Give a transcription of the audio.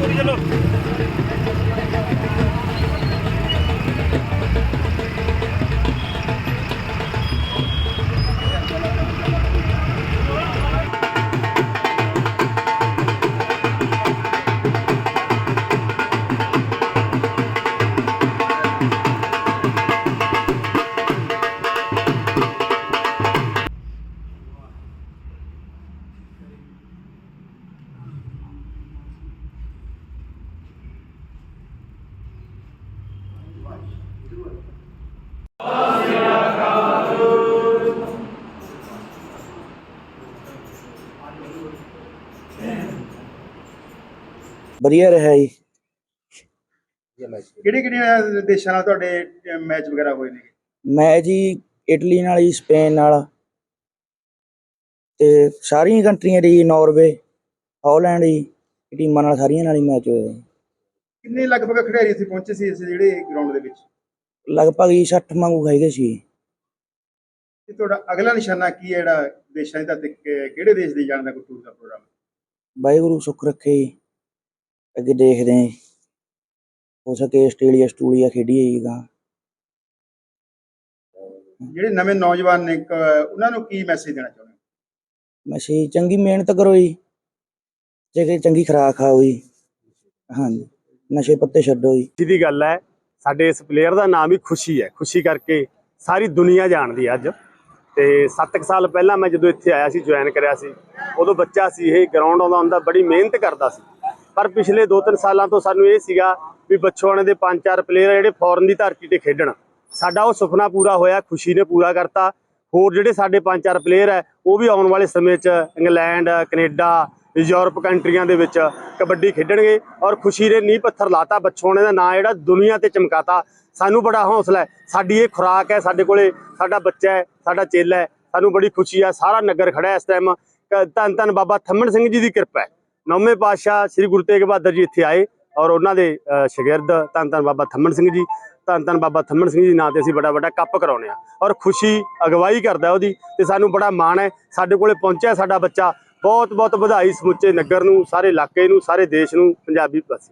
পরিচালক ਵਧੀਆ ਰਿਹਾ ਜੀ। ਕਿਹੜੇ ਕਿਹੜੇ ਦੇਸ਼ਾਂ ਨਾਲ ਤੁਹਾਡੇ ਮੈਚ ਵਗੈਰਾ ਹੋਏ ਨੇ ਮੈਚ ਜੀ ਇਟਲੀ ਨਾਲ ਜੀ ਸਪੇਨ ਨਾਲ। ਤੇ ਸਾਰੀਆਂ ਕੰਟਰੀਆਂ ਦੀ ਜੀ, ਨਾਰਵੇ ਹਾਲੈਂਡ ਜੀ ਟੀਮਾਂ ਨਾਲ ਸਾਰੀਆਂ ਨਾਲ ਹੀ ਮੈਚ ਹੋਏ। ਕਿੰਨੇ ਲਗਭਗ ਖਿਡਾਰੀ ਇੱਥੇ ਪਹੁੰਚੇ ਸੀ ਇਸ ਜਿਹੜੇ ਗਰਾਊਂਡ ਦੇ ਵਿੱਚ? ਲਗਭਗ ਜੀ 60 ਵਾਂਗੂ ਖਾਈਦੇ ਸੀ। ਤੇ ਤੁਹਾਡਾ ਅਗਲਾ ਨਿਸ਼ਾਨਾ ਕੀ ਹੈ ਜਿਹੜਾ ਦੇਸ਼ਾਂ ਦਾ ਤੇ ਕਿ- ਕਿਹੜੇ ਦੇਸ਼ ਦੀ ਜਾਣ ਦਾ ਕੋਈ ਟੂਰ ਦਾ ਪ੍ਰੋਗਰਾਮ ਵਾਹਿਗੁਰੂ ਸੁੱਖ ਰੱਖੇ ਜੀ ਅੱਗੇ ਦੇਖਦੇ ਹਾਂ। ਜੀ। ਹੋ ਸਕੇ ਆਸਟ੍ਰੇਲੀਆ ਆਸਟ੍ਰੇਲੀਆ ਖੇਡੀਏ ਜੀ ਗਾਂ ਜਿਹੜੇ ਨਵੇਂ ਨੌਜਵਾਨ ਨੇ ਇੱਕ, ਉਹਨਾਂ ਨੂੰ ਕੀ ਮੈਸੇਜ ਦੇਣਾ ਚਾਹੁੰਦੇ ਹੋ? ਮਸੀਂ ਚੰਗੀ ਮਿਹਨਤ ਕਰੋ ਜੀ। ਜੇ ਕਿ ਚੰਗੀ ਖੁਰਾਕ ਖਾਓ ਜੀ। ਹਾਂਜੀ। ਨਸ਼ੇ ਪੱਤੇ ਛੱਡੋ ਜੀ। ਦੀ ਗੱਲ ਹੈ ਸਾਡੇ ਇਸ ਪਲੇਅਰ ਦਾ ਨਾਮ ਹੀ ਖੁਸ਼ੀ ਹੈ। ਖੁਸ਼ੀ ਕਰਕੇ ਸਾਰੀ ਦੁਨੀਆ ਜਾਣਦੀ ਹੈ ਅੱਜ। ਤੇ 7 ਸਾਲ ਪਹਿਲਾਂ ਮੈਂ ਜਦੋਂ ਇੱਥੇ ਆਇਆ ਸੀ ਜੁਆਇਨ ਕਰਿਆ ਸੀ, ਉਦੋਂ ਬੱਚਾ ਸੀ ਇਹ ਗਰਾਊਂਡ ਆਉਂਦਾ ਹੁੰਦਾ, ਬੜੀ ਮਿਹਨਤ ਕਰਦਾ ਸੀ। ਪਰ ਪਿਛਲੇ 2-3 ਸਾਲਾਂ ਤੋਂ ਸਾਨੂੰ ਇਹ ਸੀਗਾ ਵੀ ਬੱਚੋਆਣੇ ਦੇ 5-4 ਪਲੇਅਰ ਜਿਹੜੇ ਫੋਰਨ ਦੀ ਧਰਤੀ ਤੇ ਖੇਡਣ। ਸਾਡਾ ਉਹ ਸੁਪਨਾ ਪੂਰਾ ਹੋਇਆ, ਖੁਸ਼ੀ ਨੇ ਪੂਰਾ ਕਰਤਾ। ਹੋਰ ਜਿਹੜੇ ਸਾਡੇ 5-4 ਪਲੇਅਰ ਹੈ ਉਹ ਵੀ ਆਉਣ ਵਾਲੇ ਸਮੇਂ 'ਚ, ਇੰਗਲੈਂਡ, ਕੈਨੇਡਾ ਯੂਰਪ ਕੰਟਰੀਆਂ ਦੇ ਵਿੱਚ ਕਬੱਡੀ ਖੇਡਣਗੇ ਔਰ ਖੁਸ਼ੀ ਨੇ ਨੀਂਹ ਪੱਥਰ ਲਾਤਾ ਬੱਚੋਣੇ ਦਾ ਨਾਂ ਜਿਹੜਾ ਦੁਨੀਆ ਤੇ ਚਮਕਾਤਾ। ਸਾਨੂੰ ਬੜਾ ਹੌਸਲਾ ਹੈ। ਸਾਡੀ ਇਹ ਖੁਰਾਕ ਹੈ ਸਾਡੇ ਕੋਲੇ ਸਾਡਾ ਬੱਚਾ ਹੈ ਸਾਡਾ ਚੇਲਾ ਹੈ। ਸਾਨੂੰ ਬੜੀ ਖੁਸ਼ੀ ਹੈ ਸਾਰਾ ਨਗਰ ਖੜਾ ਇਸ ਟਾਈਮ ਧੰਨ ਧੰਨ ਬਾਬਾ ਥੰਮਣ ਸਿੰਘ ਜੀ ਦੀ ਕਿਰਪਾ ਹੈ। ਨੌਵੇਂ ਪਾਤਸ਼ਾਹ ਸ੍ਰੀ ਗੁਰੂ ਤੇਗ ਬਹਾਦਰ ਜੀ ਇੱਥੇ ਆਏ ਔਰ ਉਹਨਾਂ ਦੇ ਅ, ਸ਼ਾਗਿਰਦ ਧੰਨ ਧੰਨ ਬਾਬਾ ਥੰਮਣ ਸਿੰਘ ਜੀ ਧੰਨ ਧੰਨ ਬਾਬਾ ਥੰਮਣ ਸਿੰਘ ਜੀ ਨਾਂ ਤੇ ਅਸੀਂ ਬੜਾ ਵੱਡਾ ਕੱਪ ਕਰਾਉਨੇ ਆ ਔਰ ਖੁਸ਼ੀ ਅਗਵਾਈ ਕਰਦਾ ਉਹਦੀ ਤੇ ਸਾਨੂੰ ਬੜਾ ਮਾਣ ਹੈ। ਸਾਡੇ ਕੋਲੇ ਪਹੁੰਚਿਆ ਸਾਡਾ ਬੱਚਾ। ਬਹੁਤ ਬਹੁਤ ਵਧਾਈ ਸਮੁੱਚੇ ਨਗਰ ਨੂੰ ਸਾਰੇ ਇਲਾਕੇ ਨੂੰ ਸਾਰੇ ਦੇਸ਼ ਨੂੰ ਪੰਜਾਬੀ ਪਾਸੇ